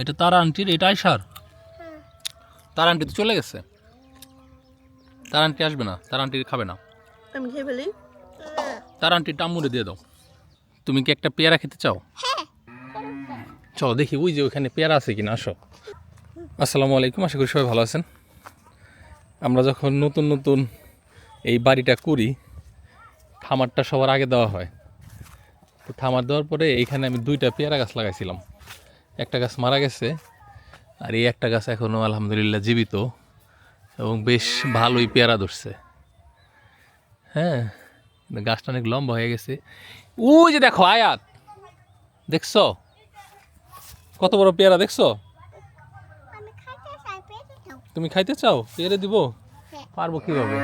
এটা তারা আন্টির এটা আইসার হ্যাঁ। তারা আন্টি তো চলে গেছে। তারা আন্টি আসবে না তারা আন্টি খাবে না। আমি খেয়ে ফেলি। তারা আন্টি টাম্মুরে দিয়ে দাও। তুমি কি একটা পেয়ারা খেতে চাও? হ্যাঁ। চলো দেখি ওই যে ওখানে পেয়ারা আছে কিনা আসো। আসসালামু আলাইকুম আশা করি সবাই ভালো আছেন। আমরা যখন নতুন নতুন এই বাড়িটা করি খামারটা সবার আগে দেওয়া হয়। তো থামার দেওয়ার পরে এইখানে আমি দুইটা পেয়ারা গাছ লাগাইছিলাম। একটা গাছ মারা গেছে আর এই একটা গাছ এখনও আলহামদুলিল্লাহ জীবিত এবং বেশ ভালোই পেয়ারা ধরছে। হ্যাঁ গাছটা অনেক লম্বা হয়ে গেছে। ওই যে দেখো আয়াত দেখছ? কত বড় পেয়ারা দেখছ? তুমি খাইতে চাও? পেয়ারে দিব? হ্যাঁ। পারব কীভাবে?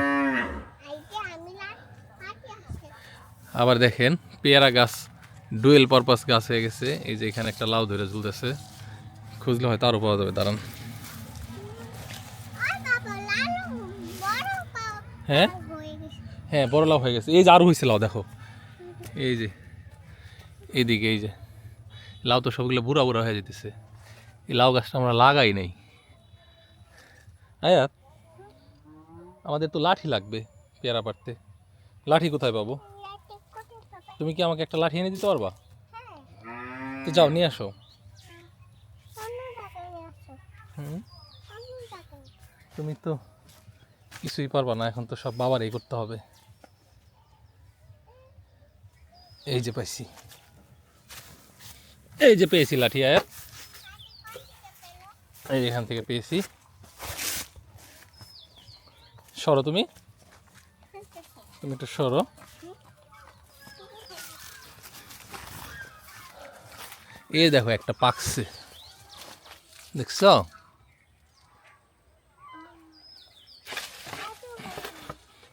আবার দেখেন পেয়ারা গাছ ডুয়েল পারপাস গাছ হয়ে গেছে। এই যে এখানে একটা লাউ ধরে ঝুলতেছে। খুঁজলে হয়তো আরও পাওয়া যাবে, দাঁড়ান। হ্যাঁ? হ্যাঁ বড় লাউ হয়ে গেছে। এই যে আরও হয়েছে লাউ, দেখো। এই যে, এইদিকে, এই যে। লাউ তো সবগুলো বুড়া বুড়া হয়ে যেতেছে এই লাউ গাছটা আমরা লাগাই নাই। আয়াত, আমাদের তো লাঠি লাগবে পেয়ারা পাড়তে। লাঠি কোথায় পাবে? তুমি কি আমাকে একটা লাঠি এনে দিতে পারবা? হ্যাঁ। তো যাও নিয়ে আসো। তুমি তো কিছুই পারবা না এখন তো সব বাবারই করতে হবে। এই যে পাইছি। এই যে পেয়েছি লাঠি আয়াত এই এখান থেকে পেয়েছি। সরো তুমি। তুমি একটু সরো। এই দেখো একটা পাকছে। দেখছ?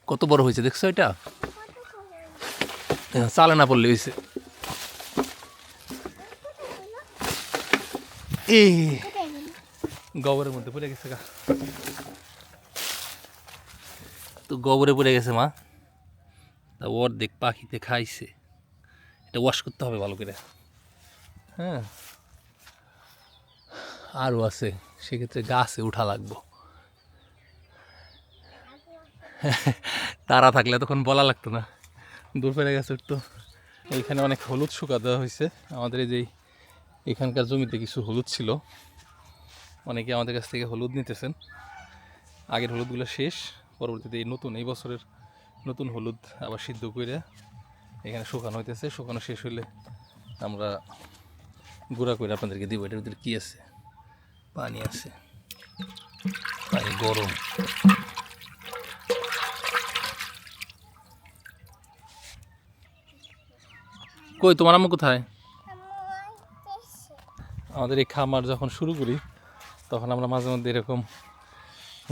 কত বড় হয়েছে দেখছ এটা? এ, চালে না পড়লে হয়েছে। গোবরের মধ্যে পড়ে গেছে গা। তো গোবরে পড়ে গেছে মা। তা অর্ধেক পাখিতে খাইছে। এটা ওয়াশ করতে হবে ভালো করে। হ্যাঁ। আরও আছে, সেক্ষেত্রে গাছে উঠা লাগবো। তারা থাকলে তখন বলা লাগতো না। দূর দুপুরে গেছে তো এইখানে অনেক হলুদ শুকা দেওয়া হয়েছে। আমাদের এই যে এখানকার জমিতে কিছু হলুদ ছিল। অনেকে আমাদের কাছ থেকে হলুদ নিতেছেন। আগের হলুদগুলো শেষ, পরবর্তীতে এই নতুন, এই বছরের নতুন হলুদ আবার সিদ্ধ করে এখানে শুকানো হইতেছে। শুকানো শেষ হলে আমরা গুঁড়া করে আপনাদেরকে দিব, এটার ভিতরে কী আছে? পানি আছে। পানি গরম। কই, তোমার আম্মু কোথায়? আমাদের এই খামার যখন শুরু করি, তখন আমরা মাঝে মধ্যে এরকম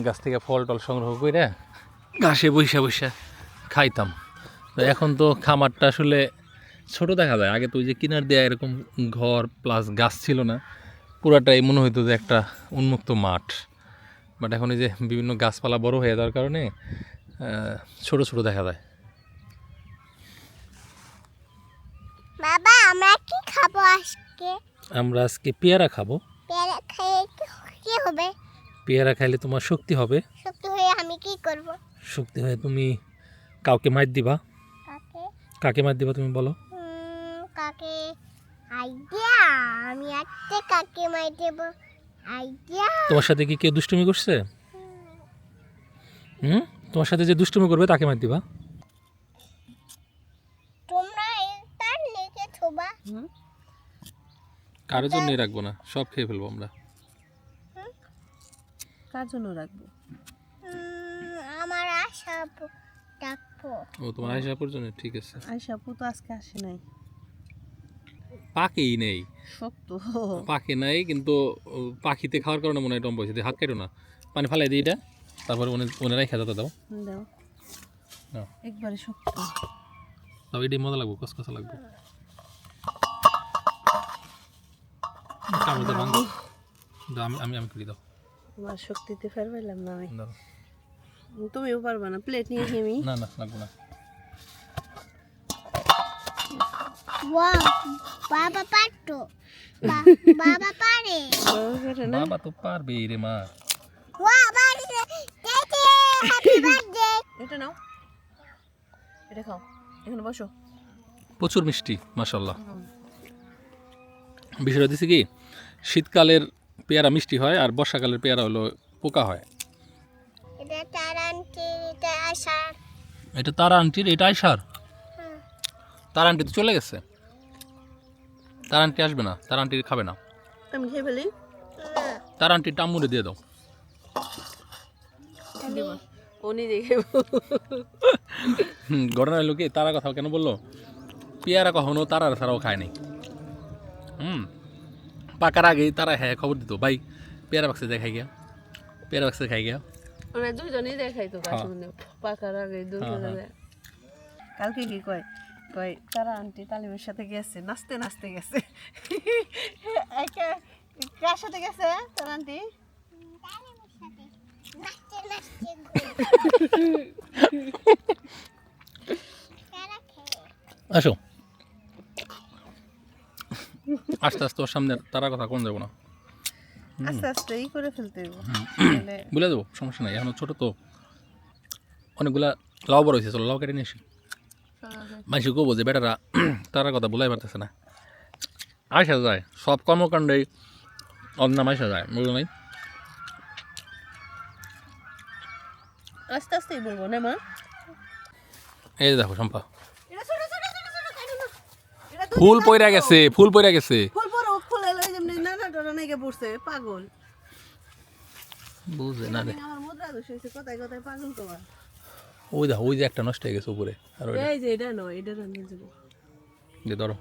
গাছ থেকে ফল টল সংগ্রহ করে ঘাসে বৈশা বৈশা খাইতাম। তো এখন তো খামারটা আসলে ছোট দেখা যায়। আগে তো ওই যে কিনার দেয়া এরকম ঘর প্লাস গাছ ছিল না। পুরাটাই মনে হতো যে একটা উন্মুক্ত মাঠ। বাট এখন এই যে বিভিন্ন গাছপালা বড় হয়ে যাওয়ার কারণে ছোট ছোট দেখা যায়। বাবা আমরা কি খাব আজকে? আমরা আজকে পেয়ারা খাব। পেয়ারা খেয়ে কি- হবে? পেয়ারা খাইলে তোমার শক্তি হবে। শক্তি হয়ে আমি কি করব? শক্তি হয়ে তুমি কাউকে মার দিবা। কাকে? কাকে মার দিবা তুমি বলো? কাকে? আইডিয়া আমি একটা কাকে মাই দেব? আইডিয়া। তোমার সাথে কি কেউ দুষ্টুমি করছে? হুম? তোমার সাথে যে দুষ্টুমি করবে তাকে মার দিবা। তোমরা এটা লিখে থোবা। হুম? কারোর জন্যই রাখব না সব খেয়ে ফেলব আমরা। কার জন্য রাখব? আমার আশা ডাকবো। ও তোমার আয়সা পর্যন্ত ঠিক আছে। আয়সা আপু তো আজকে আসে নাই। পাকেই নেই। শক্ত পাকে নাই কিন্তু পাখিতে খাওয়ার কারণে মনে হয় টম পয়সা হাত কেটো না। পানি ফালাই দিই এটা। তারপরে ওনে ওনেরাই খেতে দাও দাও। নাও। একবারে শক্ত তবে এটাই মজা লাগবো কসকসা লাগবে। দাও আমি আমি আমি করি দাও। তোমার শক্তিতে ফের পাইলাম না আমি। তুমিও পারবা না প্লেট নিয়ে না না লাগবো না। বাবা পারতো। বাবা পারে। বাবা করে না বাবা তো পারবে রে মা। ওয়া বাড়িতে দেখে হ্যাপি বার্থডে এটা নাও। এটা খাও। এখানে বসো। প্রচুর মিষ্টি মাসাল্লাহ বিষয়টা দিচ্ছে কি শীতকালের পেয়ারা মিষ্টি হয় আর বর্ষাকালের পেয়ারা হলো পোকা হয়। এটা তারান্তি এটা আশার এটা তারা আন্টির এটা আইসার হুম। তারা আন্টি তো চলে গেছে। তার আন্টি আসবে না তার আন্টি খাবে না। আমি খেয়ে ফেলি। তারা আন্টি টাম্মুরে দিয়ে দাও। উনি দেখে ঘটনা হলো কি তারা কথা কেন বলল? পেয়ারা কখনো তারার ছাড়াও খায় নাই। হুম পাকার আগেই তারা হ্যাঁ খবর দিত ভাই পেয়ারা বাক্সে দেখাই গিয়া পেয়ারা বাক্সে খাই গিয়া ওরা দুজনেই দেখাই তো হ্যাঁ। পাকার আগে দুজনে হ্যাঁ। কালকে কি কয়? কয় তারা আন্টি তালিমের সাথে গেছে নাচতে নাচতে গেছে। কার সাথে গেছে তার আন্টি? আসো। আস্তে আস্তে ওর সামনে তারা কথা কোন যাব না। আস্তে আস্তে ই করে ফেলতে বলে দেবো সমস্যা নাই এখন ছোটো তো। অনেকগুলা লাউ বড় হয়েছে চলো লাউ কেটে নিয়ে আসি। মানুষ কবো যে বেটারা তারা কথা বলাই পারতেছে না। আসা যায় সব কর্মকাণ্ডেই অন্যাম আসা যায় বুঝলো নাই? আস্তে আস্তেই বলব না মা। এই দেখো সম্পা এটা ছোট ছোট ছোট ছোট কাটো না এটা তো ফুল পইরা গেছে ফুল পইরা গেছে। ফুল পরে ফুলে লই যেমনি নানা ডরা নাইকে পড়ছে পাগল। বুঝে না রে। আমার মুদ্রা দোষ হয়েছে কোথায় কোথায় পাগল তোমার? ওই ওই যে একটা নষ্ট হয়ে গেছে উপরে। আর এই যে এটা নয় এটা রান্না যাব। যে ধরো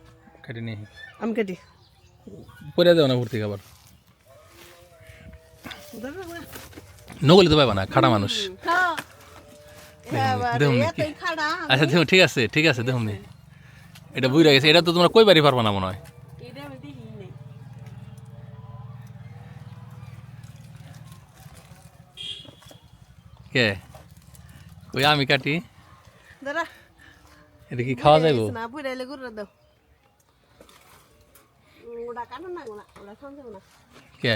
কেটে নিয়ে আমি কাটি। পরে দেও না ভর্তি খাবার নগলি তো পাইবা না খাটা মানুষ। খাড়া। আচ্ছা দেখুন ঠিক আছে ঠিক আছে দেখুন এটা বুঝে গেছে এটা তো তোমরা কইবারই পারবা না মনে হয়? কে? ওই আমি কাটি। দাঁড়া। এটা কি খাওয়া যাইব? না গুড়া দাও। ওটা কাটো না ওটা ওটা খাওয়া যাব না। কে?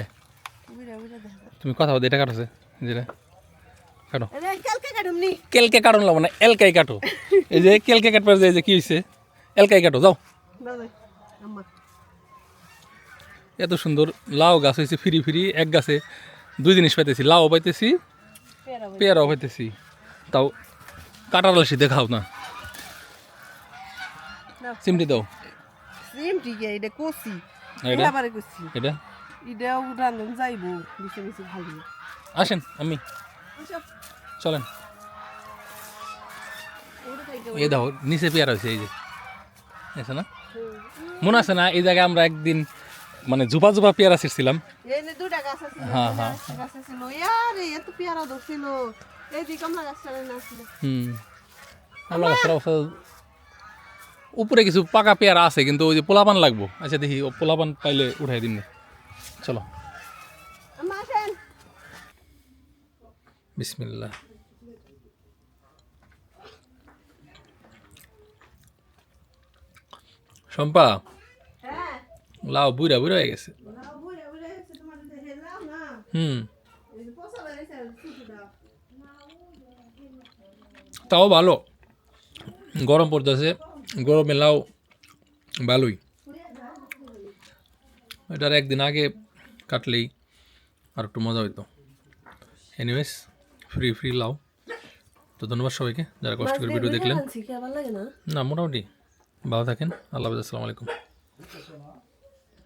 বুড়া বুড়া দেখা তুমি কথা বলতে এটা কাটোছে যেটা কাটো। কালকে কাটন লাগবো না এলকাই কাটো। এই যে কেলকে কাটবার যায় যে কি হয়েছে এলকাই কাটো যাও। এত সুন্দর লাউ গাছ হয়েছে ফিরি ফিরি এক গাছে দুই জিনিস পাইতেছি লাউ পাইতেছি। পেয়ারাও পাইতেছি। তাও কাটার লাসি দেখাও না। চিমটি দাও। সেম ঠিক এটা আর এটা? কষি এটা? এটাও রান্ধন যাইব মিশে মিশে ভালো আসেন আমি। চলেন। এই দাও নিচে পেয়ারা হয়েছে এই যে। আছে না? মনে আছে না এই জায়গায় আমরা একদিন মানে জুপা জুপা পেয়ারা ছিঁড়ছিলাম? হ্যাঁ, হ্যাঁ। কমলা হুম। আল্লাহ গাছের অবস্থা উপরে কিছু পাকা পেয়ারা আছে কিন্তু ওই যে পোলাপান লাগবো। আচ্ছা দেখি ও পোলাপান পাইলে উঠাই দিন নে। চলো বিসমিল্লাহ। শম্পা হ্যাঁ। লাউ বুড়া বুড়া হয়ে গেছে। হুম এই যে পচা বেরিয়েছে শুধু দাও তাও ভালো। গরম পড়তেছে গরমে লাউ ভালোই এটার একদিন আগে কাটলেই আর একটু মজা হইতো। এনিওয়েজ ফ্রি ফ্রি লাউ। তো ধন্যবাদ সবাইকে যারা কষ্ট করে ভিডিও দেখলেন। না? না মোটামুটি। ভালো থাকেন আল্লাহ হাফেজ, আসসালামু আলাইকুম।